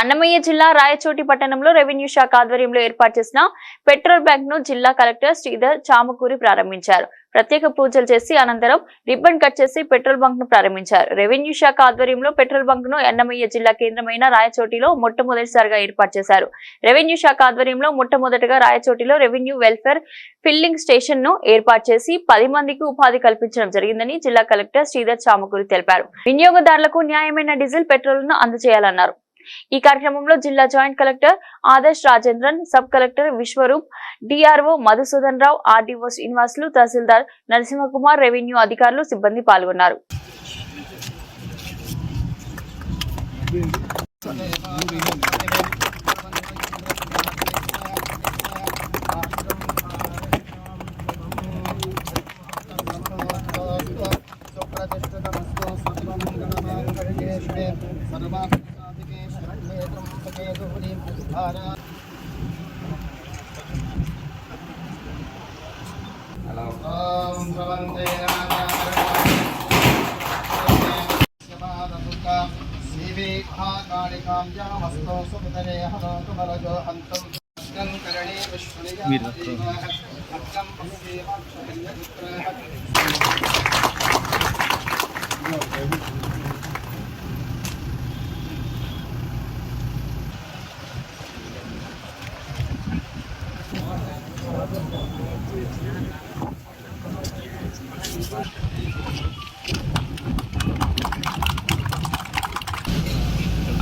అన్నమయ్య జిల్లా రాయచోటి పట్టణంలో రెవెన్యూ శాఖ ఆధ్వర్యంలో ఏర్పాటు చేసిన పెట్రోల్ బ్యాంక్ను జిల్లా కలెక్టర్ శ్రీధర్ చామకూరి ప్రారంభించారు. ప్రత్యేక పూజలు చేసి అనంతరం రిబ్బన్ కట్ చేసి పెట్రోల్ బంక్ను ప్రారంభించారు. రెవెన్యూ శాఖ ఆధ్వర్యంలో పెట్రోల్ బంక్ను అన్నమయ్య జిల్లా కేంద్రమైన రాయచోటిలో మొట్టమొదటిసారిగా ఏర్పాటు చేశారు. రెవెన్యూ శాఖ ఆధ్వర్యంలో మొట్టమొదటిగా రాయచోటిలో రెవెన్యూ వెల్ఫేర్ ఫిల్లింగ్ స్టేషన్ను ఏర్పాటు చేసి పది మందికి ఉపాధి కల్పించడం జరిగిందని జిల్లా కలెక్టర్ శ్రీధర్ చామకూరి తెలిపారు. వినియోగదారులకు న్యాయమైన డీజిల్ పెట్రోల్ను అందజేయాలన్నారు. ఈ కార్యక్రమంలో జిల్లా joint collector Adarsh Rajendran sub collector Vishwaroop DRO Madhusudan Rao RDO Srinivasulu tahsildar Narasimhakumar revenue అధికారులు సిబ్బంది పాల్గొన్నారు. Hello. Um, Thank you.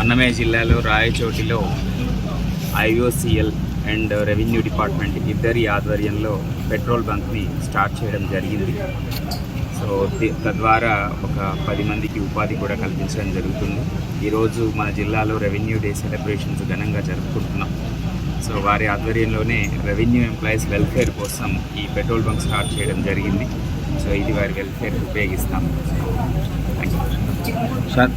Annamayya జిల్లాలో రాయచోటిలో ఐఓసిఎల్ అండ్ రెవెన్యూ డిపార్ట్మెంట్ ఇద్దరి ఆధ్వర్యంలో పెట్రోల్ బంక్ని స్టార్ట్ చేయడం జరిగింది. సో తద్వారా ఒక పది మందికి ఉపాధి కూడా కల్పించడం జరుగుతుంది. ఈరోజు మన జిల్లాలో రెవెన్యూ డే సెలబ్రేషన్స్ ఘనంగా జరుపుకుంటున్నాం. సో వారి ఆధ్వర్యంలోనే రెవెన్యూ ఎంప్లాయీస్ వెల్ఫేర్ కోసం ఈ పెట్రోల్ బంక్ స్టార్ట్ చేయడం జరిగింది. సో ఇది వారి వెల్ఫేర్ ఉపయోగిస్తాం థ్యాంక్ యూ సార్